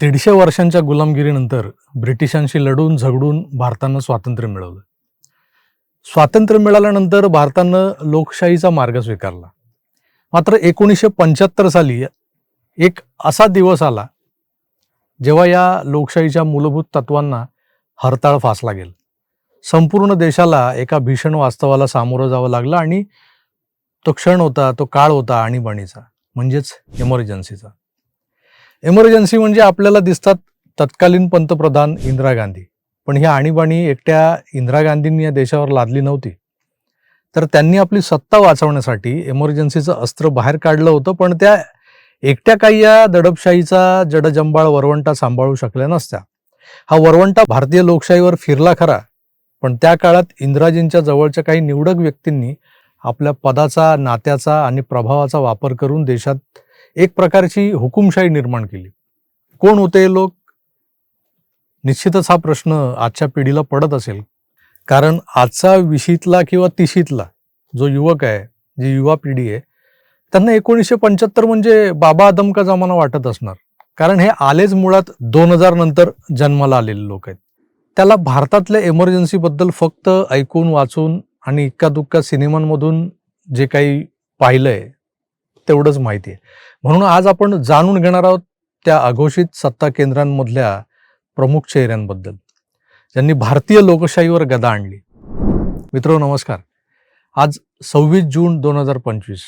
दीडशे वर्षांच्या गुलामगिरीनंतर ब्रिटिशांशी लढून झगडून भारतानं स्वातंत्र्य मिळवलं. स्वातंत्र्य मिळाल्यानंतर भारतानं लोकशाहीचा मार्ग स्वीकारला. मात्र एकोणीसशे पंच्याहत्तर साली एक असा दिवस आला जेव्हा या लोकशाहीच्या मूलभूत तत्वांना हरताळ फासला गेला. संपूर्ण देशाला एका भीषण वास्तवाला सामोरं जावं लागलं आणि तो क्षण होता तो काळ होता आणीबाणीचा म्हणजेच इमर्जन्सीचा इमर्जन्सी म्हणजे आपल्याला दिसतात तत्कालीन पंतप्रधान इंदिरा गांधी. पण ही आणीबाणी एकट्या इंदिरा गांधींनी या देशावर लादली नव्हती. तर त्यांनी आपली सत्ता वाचवण्यासाठी इमर्जन्सीचं अस्त्र बाहेर काढलं होतं पण त्या एकट्या काही या दडपशाहीचा जडजंबाळ वरवंटा सांभाळू शकल्या नसत्या. हा वरवंटा भारतीय लोकशाहीवर फिरला खरा पण त्या काळात इंदिराजींच्या जवळच्या काही निवडक व्यक्तींनी आपल्या पदाचा नात्याचा आणि प्रभावाचा वापर करून देशात एक प्रकारची हुकुमशाही निर्माण केली. कोण होते लोक? निश्चितच हा प्रश्न आजच्या पिढीला पडत असेल. कारण आजचा विशीतला किंवा तिशीतला जो युवक आहे जी युवा पिढी आहे त्यांना एकोणीसशे पंच्याहत्तर म्हणजे बाबा आदम का जमाना वाटत असणार. कारण हे आलेच मुळात दोन हजार नंतर जन्माला आलेले लोक आहेत. त्याला भारतातल्या इमर्जन्सीबद्दल फक्त ऐकून वाचून आणि इक्का दुक्का सिनेमांमधून जे काही पाहिलंय तेवढंच माहिती आहे. म्हणून आज आपण जाणून घेणार आहोत त्या अघोषित सत्ता केंद्रांमधल्या प्रमुख चेहऱ्यांबद्दल. ज्यांनी भारतीय लोकशाहीवर गदा आणली. मित्र नमस्कार. आज सव्वीस जून दोन हजार पंचवीस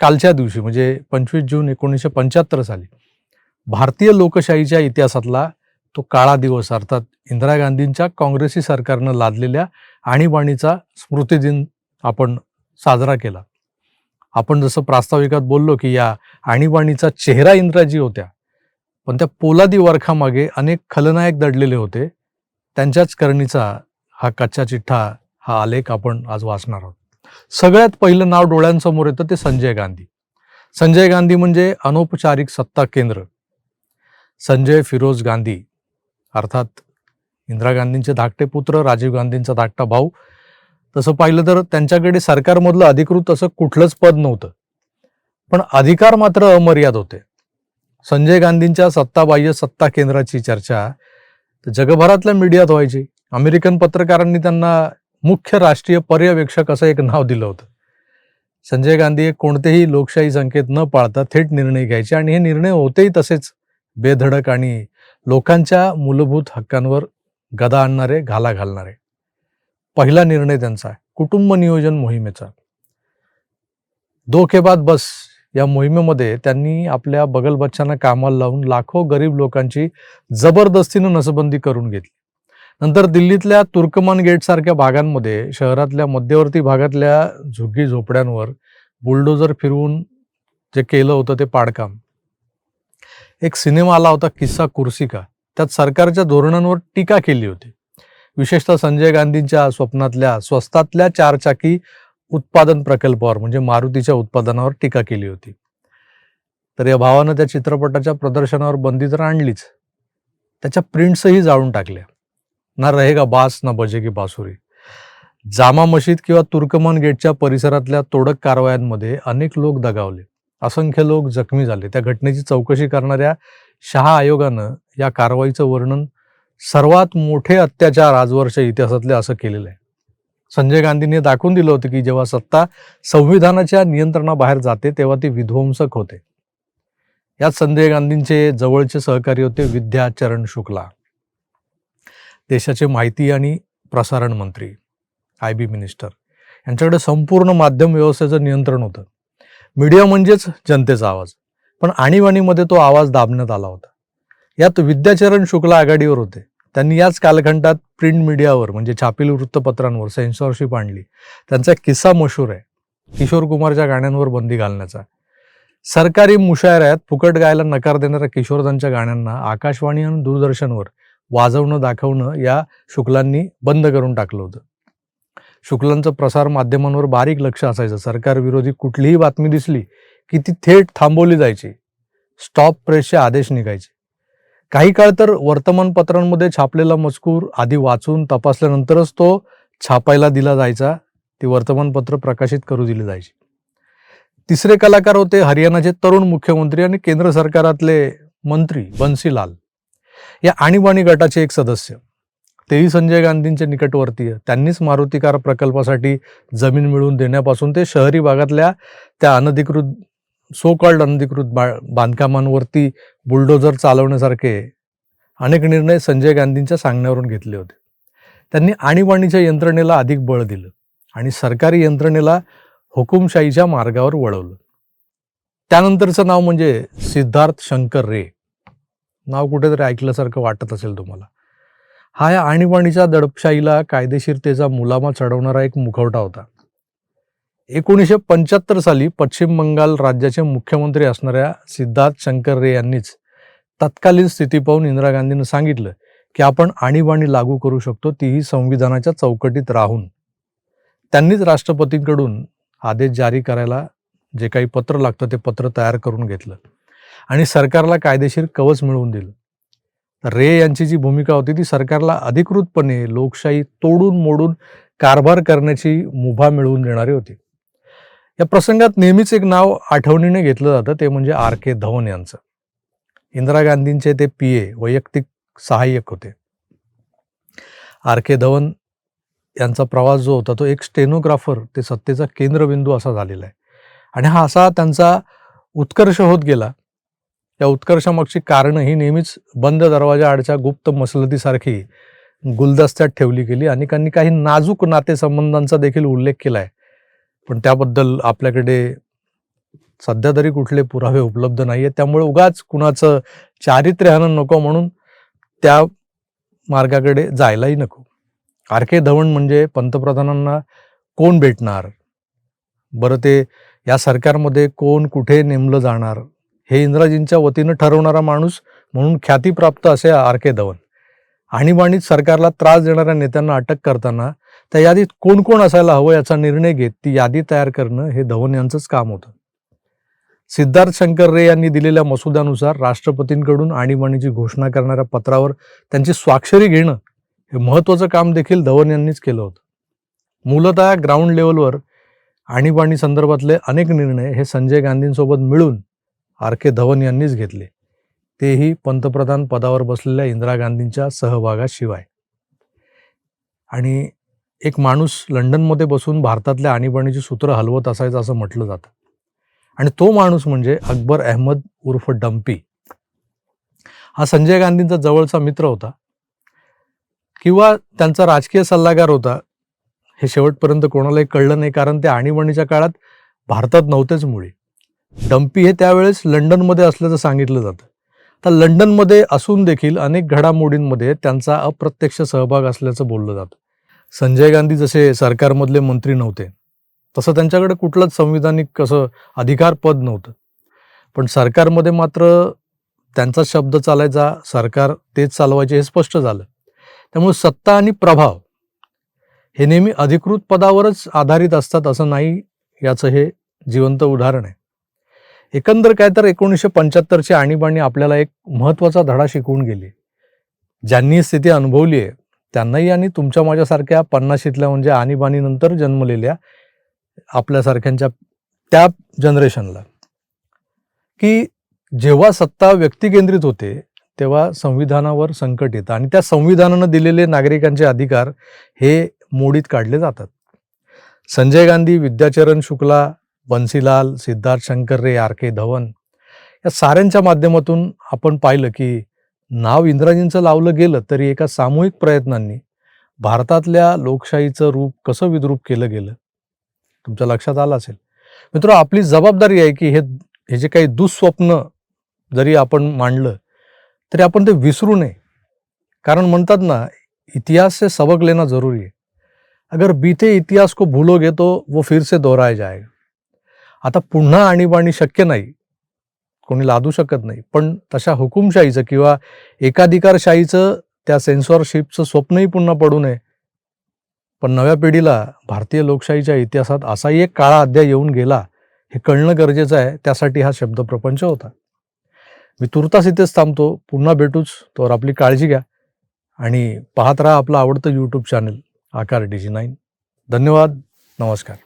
कालच्या दिवशी म्हणजे पंचवीस जून एकोणीसशे पंच्याहत्तर साली भारतीय लोकशाहीच्या इतिहासातला तो काळा दिवस अर्थात इंदिरा गांधींच्या काँग्रेसी सरकारनं लादलेल्या आणीबाणीचा स्मृतिदिन आपण साजरा केला. आपण जसं प्रास्ताविकात बोललो की या आणीबाणीचा चेहरा इंद्राजी होत्या पण त्या पोलादी वरखामागे अनेक खलनायक दडलेले होते. त्यांच्याच करणीचा हा कच्चा चिठ्ठा हा आलेख आपण आज वाचणार आहोत. सगळ्यात पहिलं नाव डोळ्यांसमोर येतं ते संजय गांधी. संजय गांधी म्हणजे अनौपचारिक सत्ता केंद्र. संजय फिरोज गांधी अर्थात इंदिरा गांधींचे धाकटे पुत्र राजीव गांधींचा धाकटा भाऊ तसं पाहिलं तर त्यांच्याकडे सरकारमधलं अधिकृत असं कुठलंच पद नव्हतं. पण अधिकार मात्र अमर्याद होते. संजय गांधींच्या सत्ताबाह्य सत्ता केंद्राची चर्चा जगभरातल्या मीडियात व्हायची. अमेरिकन पत्रकारांनी त्यांना मुख्य राष्ट्रीय पर्यवेक्षक असं एक नाव दिलं होतं. संजय गांधी हे कोणतेही लोकशाही संकेत न पाळता थेट निर्णय घ्यायचे आणि हे निर्णय होतेही तसेच बेधडक आणि लोकांच्या मूलभूत हक्कांवर गदा आणणारे घाला घालणारे. पहिला निर्णय त्यांचा कुटुंब नियोजन मोहिमेचा. दो के बाद बस या मोहिमेमध्ये त्यांनी आपल्या बगल बच्चांना कामाला लावून लाखो गरीब लोकांची जबरदस्तीनं नसबंदी करून घेतली. नंतर दिल्लीतल्या तुर्कमान गेट सारख्या भागांमध्ये शहरातल्या मध्यवर्ती भागातल्या झुग्गी झोपड्यांवर बुलडोजर फिरवून जे केलं होतं ते पाडकाम. एक सिनेमा आला होता किस्सा कुर्सिका. त्यात सरकारच्या धोरणांवर टीका केली होती. विशेषतः संजय गांधींच्या स्वप्नातल्या स्वस्तातल्या चारचाकी उत्पादन प्रकल्पावर म्हणजे मारुतीच्या उत्पादनावर टीका केली होती. तर या भावानं त्या चित्रपटाच्या प्रदर्शनावर बंदी तर आणलीच. त्याच्या प्रिंट्सही जाळून टाकल्या. ना रहेगा बास ना बजेगी बासुरी. जामा मशीद किंवा तुर्कमन गेटच्या परिसरातल्या तोडक कारवायांमध्ये अनेक लोक दगावले. असंख्य लोक जखमी झाले. त्या घटनेची चौकशी करणाऱ्या शहा आयोगानं या कारवाईचं वर्णन सर्वात मोठे अत्याचार आजवरच्या इतिहासातले असं केलेलं आहे. संजय गांधींनी दाखवून दिलं होतं की जेव्हा सत्ता संविधानाच्या नियंत्रणाबाहेर जाते तेव्हा ती विध्वंसक होते. यात संजय गांधींचे जवळचे सहकारी होते विद्याचरण शुक्ला. देशाचे माहिती आणि प्रसारण मंत्री आय बी मिनिस्टर. यांच्याकडे संपूर्ण माध्यम व्यवस्थेचं नियंत्रण होतं. मीडिया म्हणजेच जनतेचा आवाज. पण आणीबाणीमध्ये तो आवाज दाबण्यात आला होता. यात विद्याचरण शुक्ला आघाडीवर होते. त्यांनी याच कालखंडात प्रिंट मीडियावर म्हणजे छापील वृत्तपत्रांवर सेन्सॉरशिप आणली. त्यांचा किस्सा मशहूर आहे. किशोर कुमारच्या गाण्यांवर बंदी घालण्याचा. सरकारी मुशायऱ्यात फुकट गायला नकार देणाऱ्या किशोरदांच्या गाण्यांना आकाशवाणी आणि दूरदर्शनवर वाजवणं दाखवणं या शुक्लांनी बंद करून टाकलं होतं. शुक्लांचं प्रसार माध्यमांवर बारीक लक्ष असायचं. सरकारविरोधी कुठलीही बातमी दिसली की ती थेट थांबवली जायची. स्टॉप प्रेसचे आदेश निघायचे. काही काळ तर वर्तमानपत्रांमध्ये छापलेला मजकूर आधी वाचून तपासल्यानंतरच तो छापायला दिला जायचा ती वर्तमानपत्र प्रकाशित करू दिली जायची. तिसरे कलाकार होते हरियाणाचे तरुण मुख्यमंत्री आणि केंद्र सरकारातले मंत्री बन्सीलाल. या आणीबाणी गटाचे एक सदस्य. तेही संजय गांधींचे निकटवर्तीय. त्यांनीच मारुती कार प्रकल्पासाठी जमीन मिळवून देण्यापासून ते शहरी भागातल्या त्या अनधिकृत सो कॉल्ड अनधिकृत बा बांधकामांवरती बुलडोजर चालवण्यासारखे अनेक निर्णय संजय गांधींच्या सांगण्यावरून घेतले होते. त्यांनी आणीबाणीच्या यंत्रणेला अधिक बळ दिलं आणि सरकारी यंत्रणेला हुकुमशाहीच्या मार्गावर वळवलं. त्यानंतरचं नाव म्हणजे सिद्धार्थ शंकर रे. नाव कुठेतरी ऐकल्यासारखं वाटत असेल तुम्हाला. हा या आणीबाणीच्या दडपशाहीला कायदेशीरतेचा मुलामा चढवणारा एक मुखवटा होता. एकोणीसशे पंच्याहत्तर साली पश्चिम बंगाल राज्याचे मुख्यमंत्री असणाऱ्या सिद्धार्थ शंकर रे यांनीच तत्कालीन स्थिती पाहून इंदिरा गांधींनी सांगितलं की आपण आणीबाणी लागू करू शकतो तीही संविधानाच्या चौकटीत राहून. त्यांनीच राष्ट्रपतींकडून आदेश जारी करायला जे काही पत्र लागतं ते पत्र तयार करून घेतलं. आणि सरकारला कायदेशीर कवच मिळवून दिलं. रे यांची जी भूमिका होती ती सरकारला अधिकृतपणे लोकशाही तोडून मोडून कारभार करण्याची मुभा मिळवून देणारी होती. या प्रसंगात नेहमीच एक नाव आठवणीने घेतलं जातं ते म्हणजे आर के धवन यांचं. इंदिरा गांधींचे ते पी ए वैयक्तिक सहाय्यक होते. आर के धवन यांचा प्रवास जो होता तो एक स्टेनोग्राफर ते सत्तेचा केंद्रबिंदू असा झालेला आहे. आणि हा असा त्यांचा उत्कर्ष होत गेला. या उत्कर्षामागची कारणं ही नेहमीच बंद दरवाजा आडच्या गुप्त मसलतीसारखी गुलदस्त्यात ठेवली गेली अनेकांनी काही नाजूक नातेसंबंधांचा देखील उल्लेख केला आहे पण त्याबद्दल आपल्याकडे सध्या तरी कुठले पुरावे उपलब्ध नाही आहेत त्यामुळे उगाच कुणाचं चारित्र्यहनन नको म्हणून त्या मार्गाकडे जायलाही नको. आर के धवन म्हणजे पंतप्रधानांना कोण भेटणार? बरं ते या सरकारमध्ये कोण कुठे नेमलं जाणार? हे इंद्राजींच्या वतीनं ठरवणारा माणूस म्हणून ख्यातीप्राप्त असे आर के धवन. आणीबाणीत सरकारला त्रास देणाऱ्या नेत्यांना अटक करताना त्या यादीत कोण कोण असायला हवं याचा निर्णय घेत ती यादी तयार करणं हे धवन यांचंच काम होतं. सिद्धार्थ शंकर रे यांनी दिलेल्या मसुद्यानुसार राष्ट्रपतींकडून आणीबाणीची घोषणा करणाऱ्या पत्रावर त्यांची स्वाक्षरी घेणं हे महत्वाचं काम देखील धवन यांनीच केलं होतं. मूलतः ग्राउंड लेवलवर आणीबाणी संदर्भातले अनेक निर्णय हे संजय गांधींसोबत मिळून आर के धवन यांनीच घेतले. तेही पंतप्रधान पदावर बसलेल्या इंदिरा गांधींच्या सहभागाशिवाय. आणि एक माणूस लंडनमध्ये बसून भारतातल्या आणीबाणीची सूत्र हलवत असायचं असं म्हटलं जातं. आणि तो माणूस म्हणजे अकबर अहमद उर्फ डम्पी हा संजय गांधींचा जवळचा मित्र होता. किंवा त्यांचा राजकीय सल्लागार होता. हे शेवटपर्यंत कोणालाही कळलं नाही कारण ते आणीबाणीच्या काळात भारतात नव्हतेच मुळी. डम्पी हे त्यावेळेस लंडनमध्ये असल्याचं सांगितलं जातं. तर लंडनमध्ये असून देखील अनेक घडामोडींमध्ये त्यांचा अप्रत्यक्ष सहभाग असल्याचं बोललं जातं. संजय गांधी जसे सरकारमधले मंत्री नव्हते तसं त्यांच्याकडे कुठलंच संविधानिक कसं अधिकार पद नव्हतं. पण सरकारमध्ये मात्र त्यांचा शब्द चालायचा सरकार तेच चालवायचे हे स्पष्ट झालं. त्यामुळे सत्ता आणि प्रभाव हे नेहमी अधिकृत पदावरच आधारित असतात असं नाही याचं हे जिवंत उदाहरण आहे. एकंदर काय तर एकोणीसशे पंच्याहत्तरची आणीबाणी आपल्याला एक महत्त्वाचा धडा शिकवून गेली. ज्यांनी स्थिती अनुभवली आहे त्यांनाही आणि तुमच्या माझ्यासारख्या पन्नाशीतल्या म्हणजे आणीबाणीनंतर जन्मलेल्या आपल्यासारख्यांच्या त्या जनरेशनला की जेव्हा सत्ता व्यक्तिकेंद्रित होते तेव्हा संविधानावर संकट येतं आणि त्या संविधानानं दिलेले नागरिकांचे अधिकार हे मोडीत काढले जातात. संजय गांधी विद्याचरण शुक्ला बन्सीलाल सिद्धार्थ शंकर रे आर के धवन या साऱ्यांच्या माध्यमातून आपण पाहिलं की नाव इंद्राजींचं लावलं गेलं तरी एका सामूहिक प्रयत्नांनी भारतातल्या लोकशाहीचं रूप कसं विद्रूप केलं गेलं? तुमच्या लक्षात आलं असेल. मित्र आपली जबाबदारी आहे की हे हे जे काही दुःस्वप्न जरी आपण मांडलं तरी आपण ते विसरू नये. कारण म्हणतात ना इतिहास से सबक लेना जरूरी है. अगर बीते इतिहास को भूलोगे तो वो फिर से दोहराया जाएगा. आता पुन्हा आणीबाणी शक्य नाही. कोणी लादू शकत नाही. पण तशा हुकुमशाहीचं किंवा एकाधिकारशाहीचं त्या सेन्सॉरशिपचं स्वप्नही पुन्हा पडू नये. पण नव्या पिढीला भारतीय लोकशाहीच्या इतिहासात असाही एक काळा अध्याय येऊन गेला हे कळणं गरजेचं आहे. त्यासाठी हा शब्दप्रपंच होता. मी तुर्तास इथेच थांबतो. पुन्हा भेटूच. तोवर आपली काळजी घ्या. आणि पाहत राहा आपलं आवडतं YouTube channel Aakar D G nine धन्यवाद. नमस्कार.